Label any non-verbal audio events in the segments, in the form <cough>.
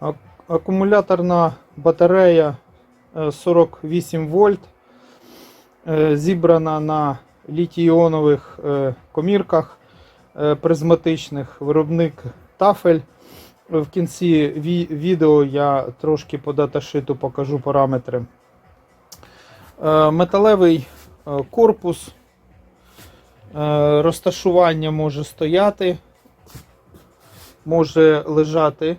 Ак- Акумуляторна батарея е, 48 вольт. е, Зібрана на літій-іонових е, комірках е, призматичних. Виробник тафель. В кінці відео я трошки по даташиту покажу параметри. Е, Металевий е, корпус. Е, Розташування може стояти, може лежати.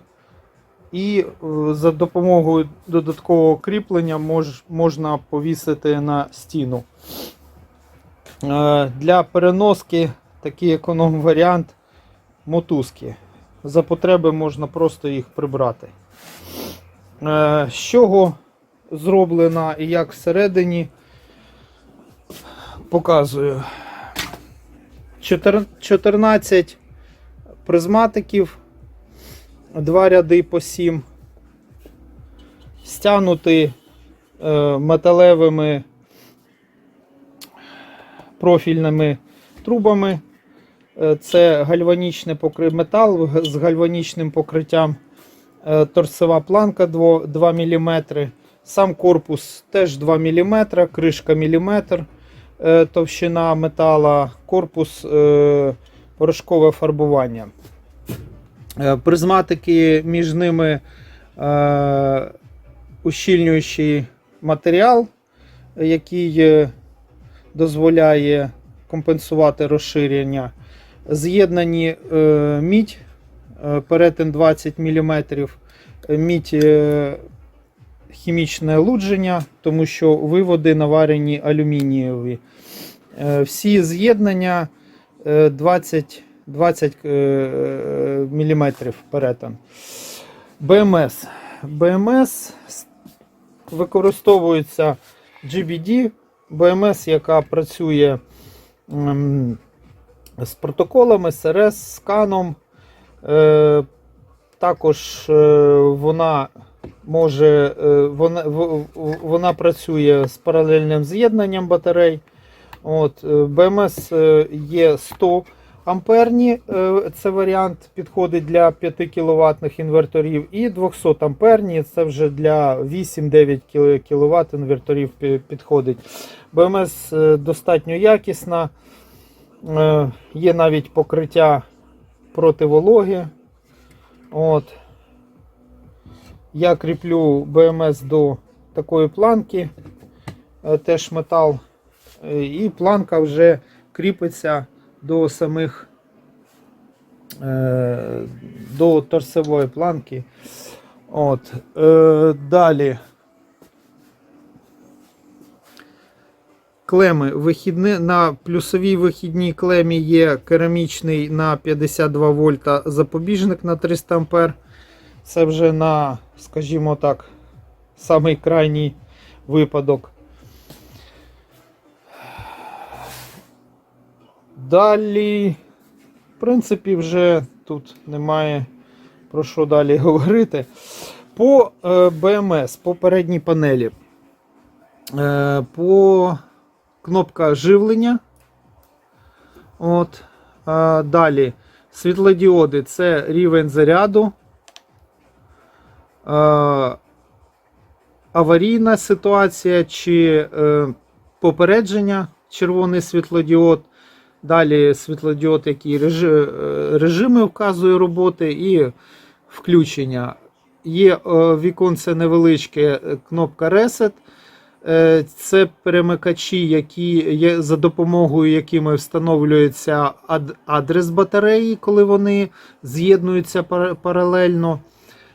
І е, за допомогою додаткового кріплення мож, можна повісити на стіну. Е, Для переноски такий економ варіант мотузки. За потреби можна просто їх прибрати. Е, З чого зроблена і як всередині показую. 14 призматиків, два ряди по 7, стягнути е, металевими профільними трубами. Е, Це гальванічний покри... метал з гальванічним покриттям. Е, Торцева планка 2, 2 мм. Сам корпус теж 2 мм, кришка міліметр. Товщина метала, корпус порошкове фарбування. Е, Призматики між ними е, ущільнюючий матеріал, який е, дозволяє компенсувати розширення. З'єднані е, мідь, е, перетин 20 мм, мідь е, хімічне лудження, тому що виводи наварені алюмінієві. Е, Всі з'єднання е, 20, 20 мм перетин. БМС. БМС використовується GBD, БМС, яка працює м, з протоколами, СРС, сканом. Е, також е, вона може е, вона, вона працює з паралельним з'єднанням батарей. От, БМС є 100 амперні, е, це варіант підходить для 5 кВт інверторів, і 200 амперні, це вже для 8-9 кВт інверторів підходить. БМС е, достатньо якісна, е, є навіть покриття проти вологи. От. Я кріплю БМС до такої планки, теж метал, і планка вже кріпиться до самих е, до торцевої планки. От. Е, далі. Клеми вихідні, на плюсовій вихідній клемі є керамічний на 52 вольта запобіжник на 300 ампер. Це вже на, скажімо так, самий крайній випадок. Далі, в принципі, вже тут немає про що далі <laughs> говорити. По е, БМС, по передній панелі. Е, по кнопка живлення. От. Е, далі світлодіоди це рівень заряду. Е, аварійна ситуація чи е, попередження червоний світлодіод. Далі світлодіод, режи, е, режими вказує роботи, і включення. Є е, віконце невеличке кнопка Reset. Е, Це перемикачі, які є, за допомогою якими встановлюється ад- адрес батареї, коли вони з'єднуються паралельно.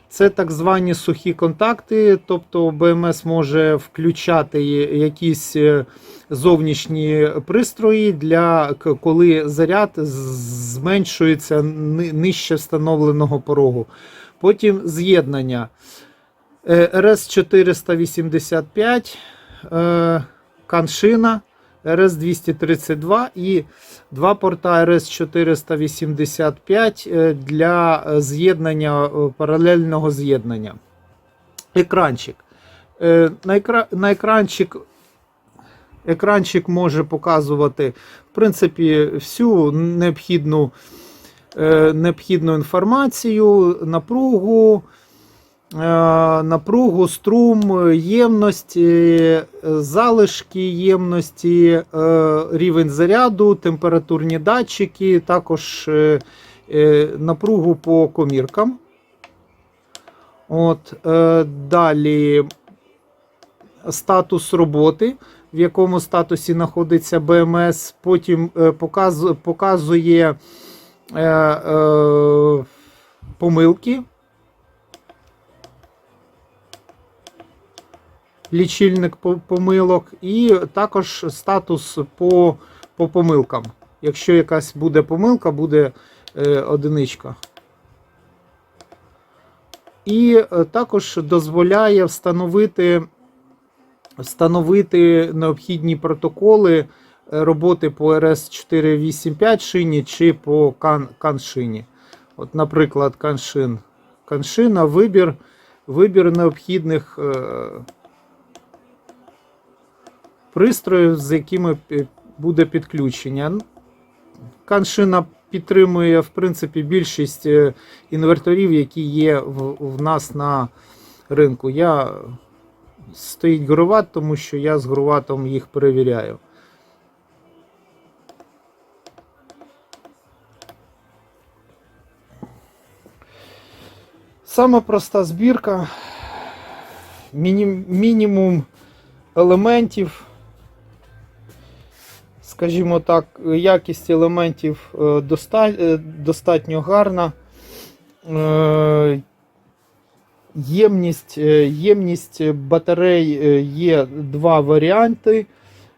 Це так звані сухі контакти, тобто БМС може включати якісь е, зовнішні пристрої, для коли заряд зменшується нижче встановленого порогу. Потім з'єднання Е, РС-485, е, каншина, РС-232 і два порта РС-485 е, для е, з'єднання е, паралельного з'єднання. Екранчик. На, екра... на екранчик екранчик може показувати в принципі всю необхідну, необхідну інформацію, напругу, напругу, струм, ємність, е, залишки ємності, е, рівень заряду, температурні датчики, також е, е, напругу по коміркам. От, е, далі статус роботи, в якому статусі знаходиться БМС. Потім е, показує е, е, помилки. Лічильник помилок, і також статус по, по помилкам. Якщо якась буде помилка, буде е, одиничка. І е, також дозволяє встановити, встановити необхідні протоколи е, роботи по RS485 шині чи по кан, каншині. От, наприклад, каншин. Каншина, вибір, вибір необхідних е, пристроїв, з якими буде підключення. Каншина підтримує, в принципі, більшість е, інверторів, які є в, в нас на ринку. Я стоїть Гуроват, тому що я з Гуроватом їх перевіряю. Саме проста збірка. Міні, мінімум елементів. Скажімо так, якість елементів е, е, достатньо гарна. Е, Ємність, ємність батарей є два варіанти.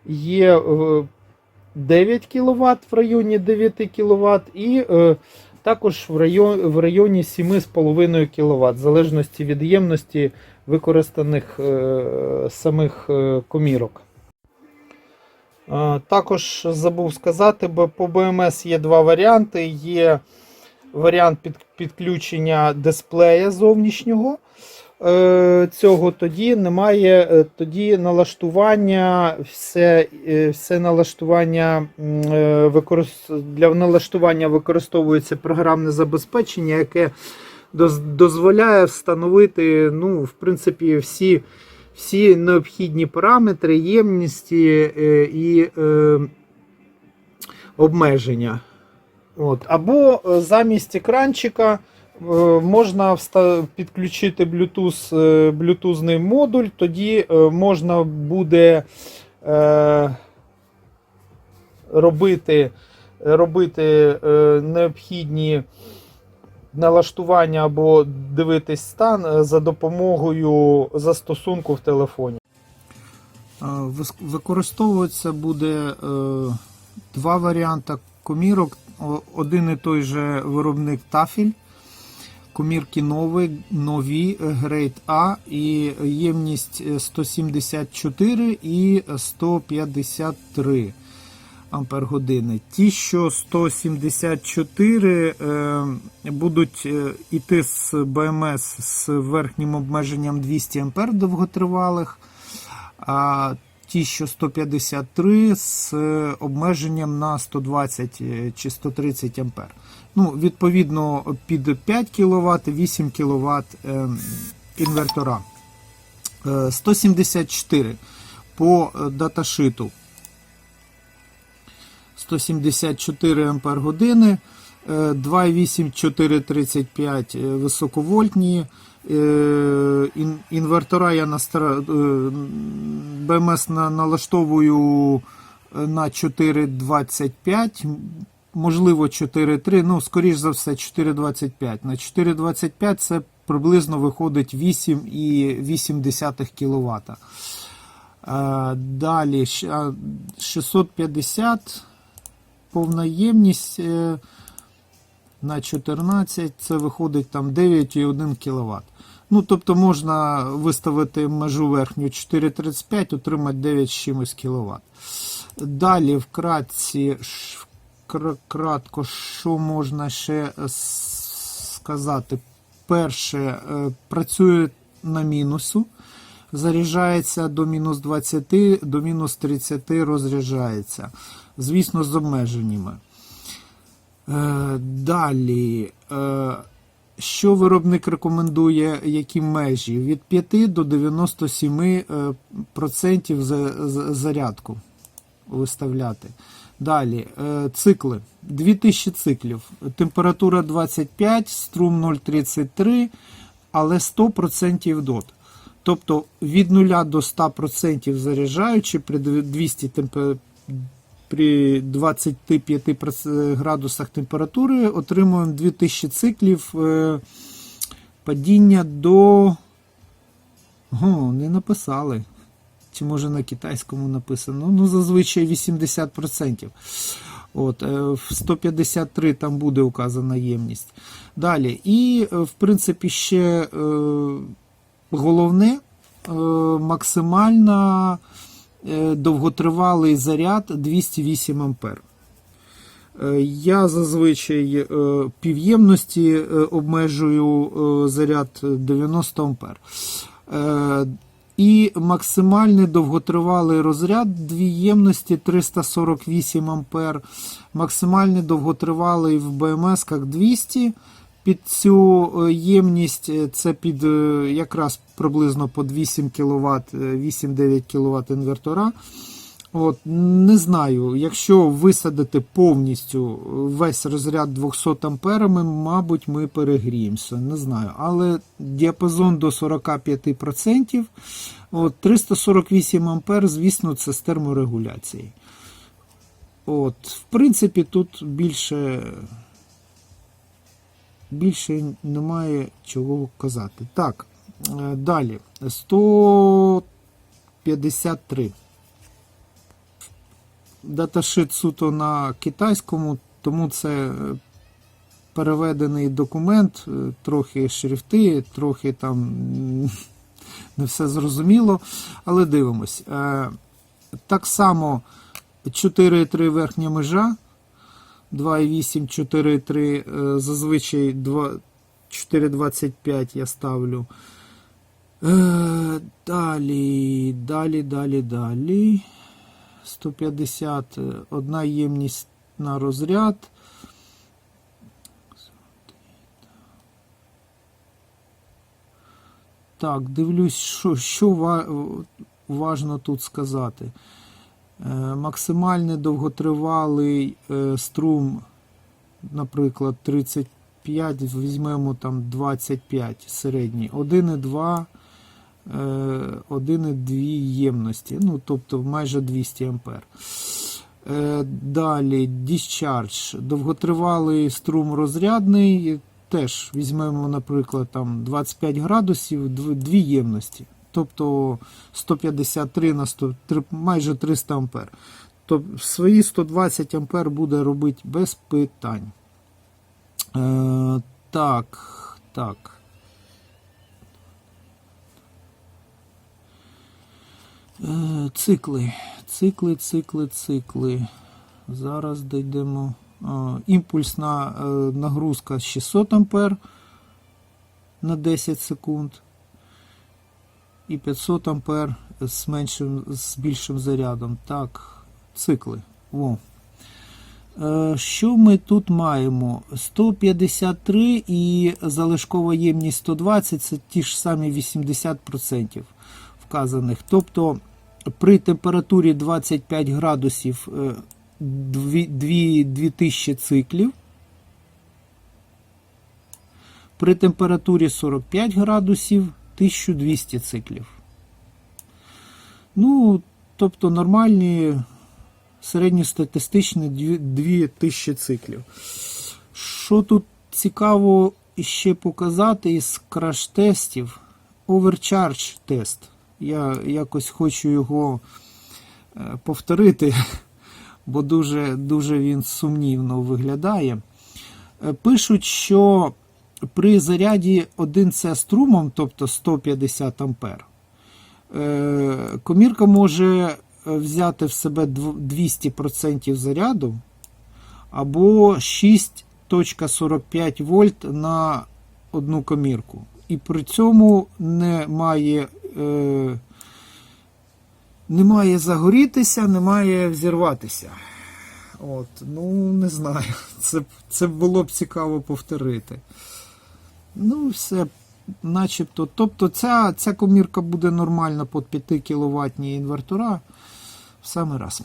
Є е, 9 кВт в районі 9 кВт і також в районі, в районі 7,5 кВт, в залежності від ємності використаних самих комірок. Е, Також забув сказати, бо по BMS є два варіанти. Є варіант підключення дисплея зовнішнього. Е, Цього тоді немає е, тоді налаштування, все, все налаштування для налаштування використовується програмне забезпечення, яке дозволяє встановити, ну, в принципі, всі, всі необхідні параметри, ємності е, і е, обмеження. От. Або е, замість екранчика е, можна підключити Bluetooth, блютузний модуль, тоді можна буде е, робити, робити необхідні налаштування або дивитись стан е, за допомогою застосунку в телефоні. Використовується буде е, два варіанти комірок. Один і той же виробник тафіль. Комірки нові, нові, грейд А і ємність е, 174 і 153 ампер години. Ті, що 174 е, будуть е, іти з БМС з верхнім обмеженням 200 ампер довготривалих, а ті, що 153 з обмеженням на 120 е, чи 130 ампер. Ну, відповідно, під 5 кВт, 8 кВт інвертора. Е, 174 по даташиту. 174 ампер години, е, 2,8 435 е, високовольтні. Е, Інвертора я е, БМС налаштовую е, на 4,25, можливо 4,3, ну, скоріш за все, 4,25. На 4,25 це приблизно виходить 8,8 кВт. Далі щ- а, 650 повна ємність е, на 14, це виходить там 9,1 кВт. Ну, тобто можна виставити межу верхню 4,35, отримати 9 з чимось кВт. Далі, вкратці, кратко, що можна ще е, сказати. Перше, е, працює на мінусу заряджається до мінус 20, до мінус 30 розряджається. Звісно, з обмеженнями. Е, Далі. е, що виробник рекомендує, які межі? Від 5 до 97% е, за, за- зарядку виставляти. Далі, е, цикли. 2000 циклів. Температура 25, струм 0,33, але 100% дот. Тобто від 0 до 100% заряджаючи при 200 темпе- при 25 градусах температури отримуємо 2000 циклів е, падіння до. О, не написали. Чи може на китайському написано? Ну, зазвичай 80%. От, е, в 153 там буде указана ємність. Далі. І, е, в принципі, ще е, головне е, максимальна е, довготривалий заряд 208 ампер. Е, Я зазвичай е, півємності е, обмежую е, заряд 90 ампер. Е, І максимальний довготривалий розряд дві ємності 348 ампер. Максимальний довготривалий в БМС-ках 200. Під цю е, ємність е, це під е, якраз приблизно під 8 кВт, 8-9 кВт інвертора. От, не знаю, якщо висадити повністю весь розряд 200 амперами, мабуть, ми перегріємося. Не знаю. Але діапазон до 45%. От, 348 ампер, звісно, це з терморегуляцією. От, в принципі, тут більше, більше немає чого казати. Так, е, далі. 153 даташит суто на китайському, тому це е, переведений документ, е, трохи шрифти, трохи там <laughs> не все зрозуміло. Але дивимось. Так само 4,3 верхня межа, 2,8, 4,3, е, зазвичай 4,25 я ставлю. Е, Далі, далі, далі, далі. 150, е, одна ємність на розряд. Так, дивлюсь, що, що ва- важно тут сказати. Е, Максимальний довготривалий е, струм, наприклад, 35, візьмемо там 25 середній, 1,2 е, 1,2 ємності, ну, тобто майже 200 ампер. Е, Далі discharge, довготривалий струм розрядний, теж візьмемо, наприклад, там 25 градусів, дв- дві ємності, тобто 153 на 100, майже 300 ампер. Тобто свої 120 ампер буде робити без питань. Е, так, так. Е, Цикли, цикли, цикли, цикли. Зараз дійдемо. Імпульсна е, нагрузка 600 ампер на 10 секунд. І 500 ампер з меншим, з більшим зарядом. Так, цикли. Во. Е, Що ми тут маємо? 153 і залишкова ємність 120 це ті ж самі 80% вказаних. Тобто при температурі 25 градусів е, дві- дві- 2000 циклів. При температурі 45 градусів 1200 циклів. Ну, тобто нормальні середньостатистичні 2000 циклів. Що тут цікаво ще показати із краш-тестів? Overcharge тест. Я якось хочу його е, повторити, <laughs> бо дуже, дуже він сумнівно виглядає. Е, Пишуть, що при заряді 1С струмом, тобто 150 ампер, е, комірка може е, взяти в себе 200% заряду або 6.45 вольт на одну комірку. І при цьому не має, е, загорітися, не має взірватися. От, ну, не знаю. <laughs> Це, це було б цікаво повторити. Ну, все, начебто. Тобто ця, ця комірка буде нормальна під 5 кВт інвертора в самий раз.